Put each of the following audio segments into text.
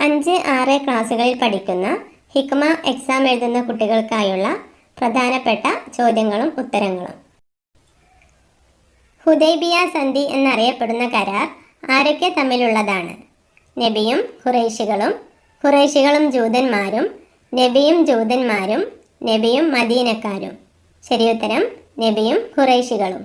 അഞ്ച് ആറ് ക്ലാസ്സുകളിൽ പഠിക്കുന്ന ഹിക്മ എക്സാം എഴുതുന്ന കുട്ടികൾക്കായുള്ള പ്രധാനപ്പെട്ട ചോദ്യങ്ങളും ഉത്തരങ്ങളും. ഹുദൈബിയ സന്ധി എന്നറിയപ്പെടുന്ന കരാർ ആരൊക്കെ തമ്മിലുള്ളതാണ്? നബിയും ഖുറൈശികളും ഖുറൈശികളും ജൂതന്മാരും നബിയും ജൂതന്മാരും നബിയും മദീനക്കാരും. ശരിയുത്തരം നബിയും ഖുറൈശികളും.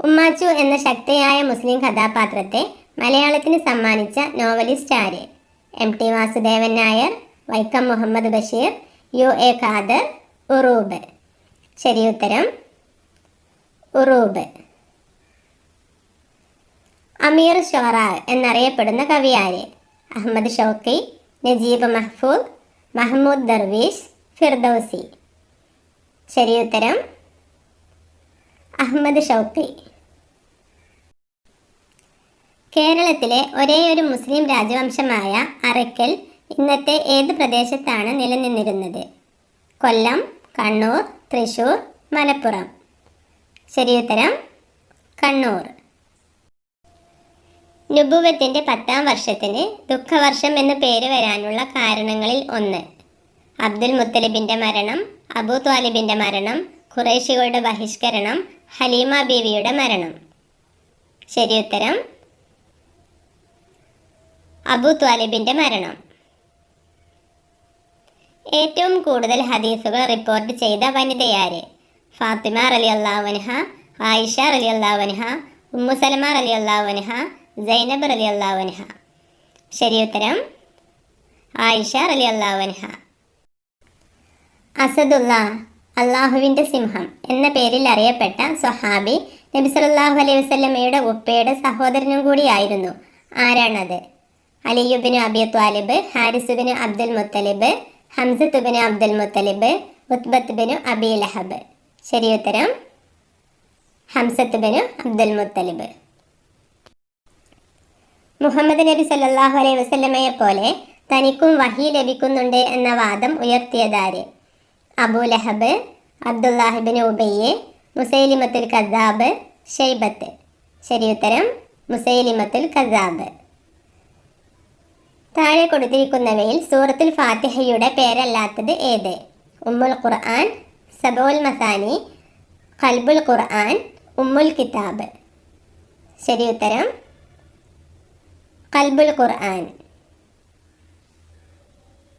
ഉമ്മാച്ചു എന്ന ശക്തിയായ മുസ്ലിം കഥാപാത്രത്തെ മലയാളത്തിന് സമ്മാനിച്ച നോവലിസ്റ്റ് ആര്? M T Vasudevan Nair Vaikom Muhammad Basheer U A Khader Uroob. ശരിയുത്തരം ഉറൂബ്. അമീർ ഷോറ എന്നറിയപ്പെടുന്ന കവി ആര്? Ahmed Shawqi Naguib Mahfouz Mahmoud Darwish Ferdowsi. ശരിയുത്തരം അഹമ്മദ് ഷൗക്കി. കേരളത്തിലെ ഒരേയൊരു മുസ്ലിം രാജവംശമായ അറയ്ക്കൽ ഇന്നത്തെ ഏത് പ്രദേശത്താണ് നിലനിന്നിരുന്നത്? കൊല്ലം കണ്ണൂർ തൃശൂർ മലപ്പുറം. ശരിയുത്തരം കണ്ണൂർ. നുബുവത്തിന്റെ പത്താം വർഷത്തിന് ദുഃഖവർഷം എന്ന് പേര് വരാനുള്ള കാരണങ്ങളിൽ ഒന്ന്. അബ്ദുൽ മുത്തലിബിന്റെ മരണം അബൂ ത്വാലിബിന്റെ മരണം ഖുറേഷികളുടെ ബഹിഷ്കരണം ഹലീമ ബീവിയുടെ മരണം. ശരിയുത്തരം അബൂ ത്വാലിബിന്റെ മരണം. ഏറ്റവും കൂടുതൽ ഹദീസുകൾ റിപ്പോർട്ട് ചെയ്ത വനിതയാര്? ഫാത്തിമ റലി അള്ളാവൻഹ ആയിഷ റലി അള്ളാവൻഹ ഉമ്മു സലമ റലി ജൈനബർ സൈനബ് റലി അള്ളാഹുവൻഹ ശരിയുത്തരം ആയിഷ റലി അള്ളാവൻഹ അസദുല്ല അള്ളാഹുവിന്റെ സിംഹം എന്ന പേരിൽ അറിയപ്പെട്ട സൊഹാബി നബിസലാഹു അലൈഹി വസല്ലമയുടെ ഉപ്പയുടെ സഹോദരനും കൂടിയായിരുന്നു ആരാണത്? അലിയുബിന് അബി ത്വാലിബ് ഹാരിസുബിന് അബ്ദുൽ മുത്തലിബ് ഹംസത്തുബിന് അബ്ദുൽ മുത്തലിബ് ഉത്ബത്തുബിനു അബി ലഹബ്. ശരിയുത്തരം ഹംസത്തുബിനു അബ്ദുൽ മുത്തലിബ്. മുഹമ്മദ് നബി സല്ലാഹു അലൈഹി വസല്ലമയെ പോലെ തനിക്കും വഹി ലഭിക്കുന്നുണ്ട് എന്ന വാദം ഉയർത്തിയതാര്? അബൂ ലഹബ് അബ്ദുല്ലാഹിബിൻ ഉബയ്യ് മുസൈലിമത്തുൽ കസാബ് ഷെയ്ബത്ത്. ഉത്തരം മുസൈലിമത്തുൽ കസാബ്. താഴെ കൊടുത്തിരിക്കുന്നവയിൽ സൂറത്തുൽ ഫാത്തിഹയുടെ പേരല്ലാത്തത് ഏത്? ഉമ്മുൽ ഖുർആൻ സബോൽ മസാനി ഖൽബുൽ ഖുർആൻ ഉമ്മുൽ കിതാബ്. ശരി ഉത്തരം. ഖൽബുൽ ഖുർആൻ.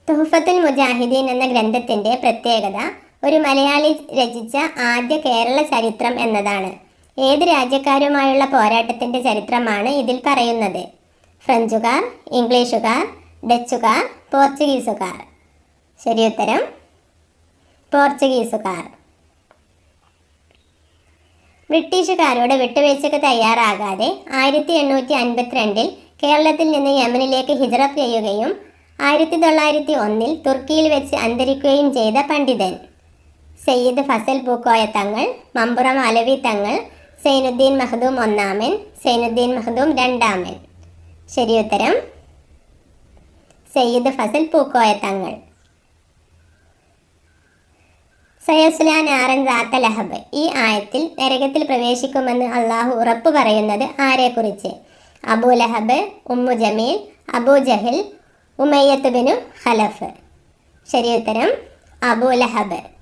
തുഹഫത്തുൽ മുജാഹിദീൻ എന്ന ഗ്രന്ഥത്തിന്റെ പ്രത്യേകത ഒരു മലയാളി രചിച്ച ആദ്യ കേരള ചരിത്രം എന്നതാണ്. ഏത് രാജ്യക്കാരുമായുള്ള പോരാട്ടത്തിന്റെ ചരിത്രമാണ് ഇതിൽ പറയുന്നത്? ഫ്രഞ്ചുകാർ ഇംഗ്ലീഷുകാർ ഡച്ചുകാർ പോർച്ചുഗീസുകാർ. ശരി ഉത്തരം. പോർച്ചുഗീസുകാർ. ബ്രിട്ടീഷുകാരോട് വിട്ടുവീഴ്ചയ്ക്ക് തയ്യാറാകാതെ ആയിരത്തി എണ്ണൂറ്റി അൻപത്തിരണ്ടിൽ കേരളത്തിൽ നിന്ന് യമനിലേക്ക് ഹിജറ ചെയ്യുകയും ആയിരത്തി തൊള്ളായിരത്തി ഒന്നിൽ തുർക്കിയിൽ വെച്ച് അന്തരിക്കുകയും ചെയ്ത പണ്ഡിതൻ സയ്യിദ് ഫസൽ പൂക്കോയ തങ്ങൾ മമ്പുറം അലവി തങ്ങൾ സൈനുദ്ദീൻ മഹദൂം ഒന്നാമൻ സൈനുദ്ദീൻ മഹദൂം രണ്ടാമൻ. ശരിയുത്തരം സയ്യിദ് ഫസൽ പൂക്കോയ തങ്ങൾ. സയസ്ലാൻ ആറൻ റാത്ത ലഹബ്. ഈ ആയത്തിൽ നരകത്തിൽ പ്രവേശിക്കുമെന്ന് അള്ളാഹു ഉറപ്പ് പറയുന്നത് ആരെക്കുറിച്ച്? Abu Lahab Umm Jamil Abu Jahl Umayyah bin Khalaf. ഉത്തരം അബു ലഹബ്.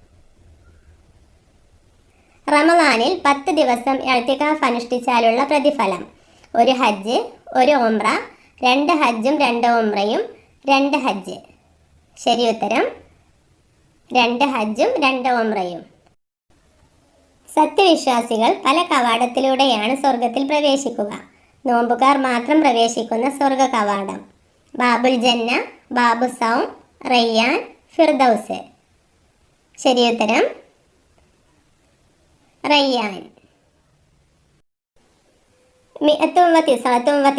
റമദാനിൽ പത്ത് ദിവസം എഴുത്തിക്കാഫ് അനുഷ്ഠിച്ചാലുള്ള പ്രതിഫലം. ഒരു ഹജ്ജ് ഒരു ഉംറ രണ്ട് ഹജ്ജും രണ്ട് ഉംറയും രണ്ട് ഹജ്ജ്. ശരി ഉത്തരം. രണ്ട് ഹജ്ജും രണ്ട് ഉംറയും. സത്യവിശ്വാസികൾ പല കവാടത്തിലൂടെയാണ് സ്വർഗത്തിൽ പ്രവേശിക്കുക. നോമ്പുകാർ മാത്രം പ്രവേശിക്കുന്ന സ്വർഗ കവാടം. ബാബുൽ ജന്ന ബാബു സൗം റയ്യാൻ ഫിർദൌസ്. ശരിയുത്തരം റയ്യാൻ. മിഅത്തും വ തിസഅത്തും വ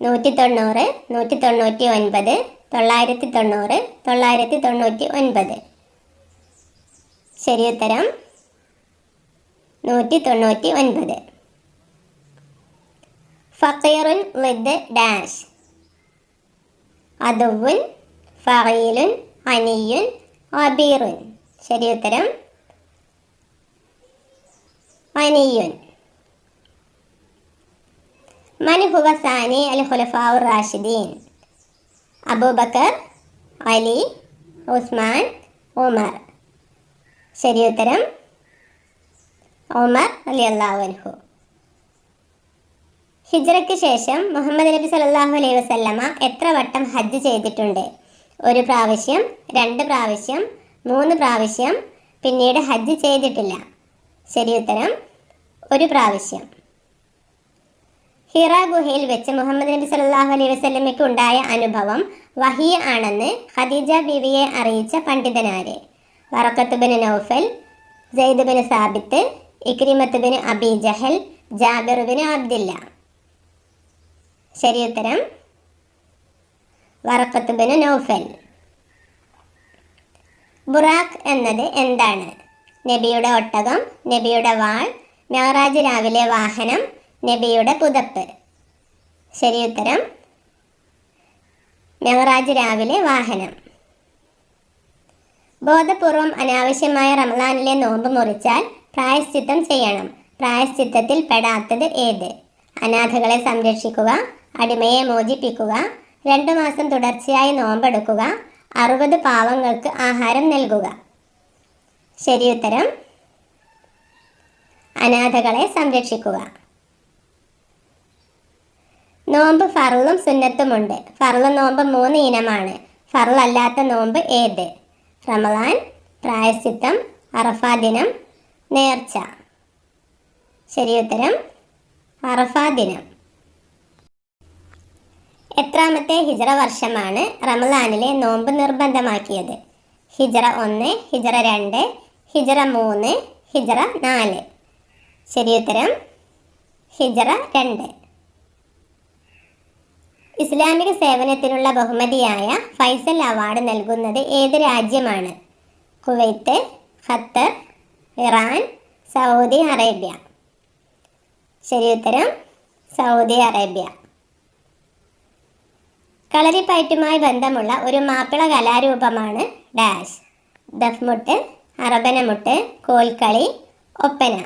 നൂറ്റി തൊണ്ണൂറ് നൂറ്റി തൊണ്ണൂറ്റി ഒൻപത് തൊള്ളായിരത്തി തൊണ്ണൂറ് തൊള്ളായിരത്തി തൊണ്ണൂറ്റി ഒൻപത് ശരി ഉത്തരം നൂറ്റി തൊണ്ണൂറ്റി ഒൻപത് ഫക്കീറുൻ വിത്ത് ഡാഷ്. അതുവുൻ ഫറീലുൻ അനിയുൻ അബീറുൻ. ശരി ഉത്തരം അനിയുൻ. മൻ ഹുവ സാനി അൽ ഖുലഫാഉർ റാഷിദീൻ അബൂബക്കർ അലി ഉസ്മാൻ ഉമർ ശരി ഉത്തരം. ഉമർ അലി അൻഹു. ഹിജ്റയ്ക്ക് ശേഷം മുഹമ്മദ് നബി സല്ലല്ലാഹു അലൈഹി വസല്ലമ എത്ര വട്ടം ഹജ്ജ് ചെയ്തിട്ടുണ്ട്? ഒരു പ്രാവശ്യം രണ്ട് പ്രാവശ്യം മൂന്ന് പ്രാവശ്യം പിന്നീട് ഹജ്ജ് ചെയ്തിട്ടില്ല. ശരി ഉത്തരം. ഒരു പ്രാവശ്യം. ഹിറ ഗുഹയിൽ വെച്ച് മുഹമ്മദ് നബി സല്ലാഹു അലൈഹി വസ്ലമയ്ക്ക് ഉണ്ടായ അനുഭവം വഹിയ ആണെന്ന് ഖദീജ ബിവിയെ അറിയിച്ച പണ്ഡിതനാര്. Waraqah bin Nawfal ജയ്ദുബിന് Thabit Ikrimah bin Abi Jahl Jabir bin Abdillah. ശരി ഉത്തരം വറക്കത്ത് ബിൻ നൗഫൽ. ബുറാഖ് എന്നത് എന്താണ്? നബിയുടെ ഒട്ടകം നബിയുടെ വാൾ മെഹറാജ് രാവിലെ വാഹനം നബിയുടെ പുതപ്പ്. ശരി ഉത്തരം. മെഹറാജ് രാവിലെ വാഹനം. ബോധപൂർവം അനാവശ്യമായ റമദാനിലെ നോമ്പ് മുറിച്ചാൽ പ്രായശ്ചിത്തം ചെയ്യണം. പ്രായശ്ചിത്തത്തിൽ പെടാത്തത് ഏത്? അനാഥകളെ സംരക്ഷിക്കുക അടിമയെ മോചിപ്പിക്കുക രണ്ടു മാസം തുടർച്ചയായി നോമ്പെടുക്കുക അറുപത് പാവങ്ങൾക്ക് ആഹാരം നൽകുക. ശരി ഉത്തരം. അനാഥകളെ സംരക്ഷിക്കുക. നോമ്പ് ഫറലും സുന്നത്തുമുണ്ട്. ഫറല നോമ്പ് മൂന്ന് ഇനമാണ്. ഫറലല്ലാത്ത നോമ്പ് ഏത്? റമലാൻ പ്രായശ്ചിത്തം അറഫാ ദിനം നേർച്ച. ശരിയുത്തരം അറഫാ ദിനം. എത്രാമത്തെ ഹിജറ വർഷമാണ് റമലാനിലെ നോമ്പ് നിർബന്ധമാക്കിയത്? ഹിജറ ഒന്ന് ഹിജറ രണ്ട് ഹിജറ മൂന്ന് ഹിജറ നാല്. ശരിയുത്തരം ഹിജറ രണ്ട്. ഇസ്ലാമിക സേവനത്തിനുള്ള ബഹുമതിയായ ഫൈസൽ അവാർഡ് നൽകുന്നത് ഏത് രാജ്യമാണ്? Kuwait Qatar Iran Saudi Arabia. ശരി ഉത്തരം സൗദി അറേബ്യ. കളരിപ്പയറ്റുമായി ബന്ധമുള്ള ഒരു മാപ്പിള കലാരൂപമാണ് ഡാഷ്. ദഫ്മുട്ട് അറബനമുട്ട് കോൽക്കളി ഒപ്പന.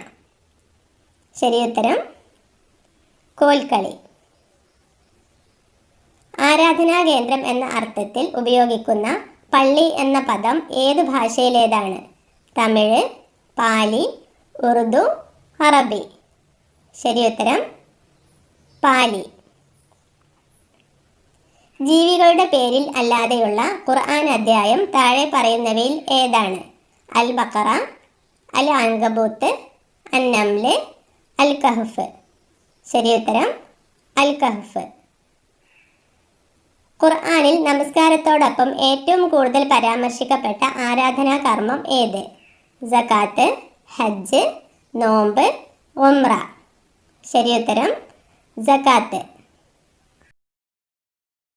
ശരി ഉത്തരം കോൽക്കളി. ആരാധനാ കേന്ദ്രം എന്ന അർത്ഥത്തിൽ ഉപയോഗിക്കുന്ന പള്ളി എന്ന പദം ഏത് ഭാഷയിലേതാണ്? തമിഴ് പാലി ഉറുദു അറബി. ശരി ഉത്തരം? പാലി. ജീവികളുടെ പേരിൽ അല്ലാതെയുള്ള ഖുർആൻ അധ്യായം താഴെ പറയുന്നവയിൽ ഏതാണ്? അൽ ബക്കറ അൽ അങ്കബൂത്ത് അൻ നംൽ അൽ കഹഫ് ശരി ഉത്തരം? അൽ കഹഫ് ഖുർആനിൽ നമസ്കാരത്തോടൊപ്പം ഏറ്റവും കൂടുതൽ പരാമർശിക്കപ്പെട്ട ആരാധനാ കർമ്മം ഏത്? ജക്കാത്ത് ഹജ്ജ് നോമ്പ് ഉംറ. ശരി ഉത്തരം സകാത്ത്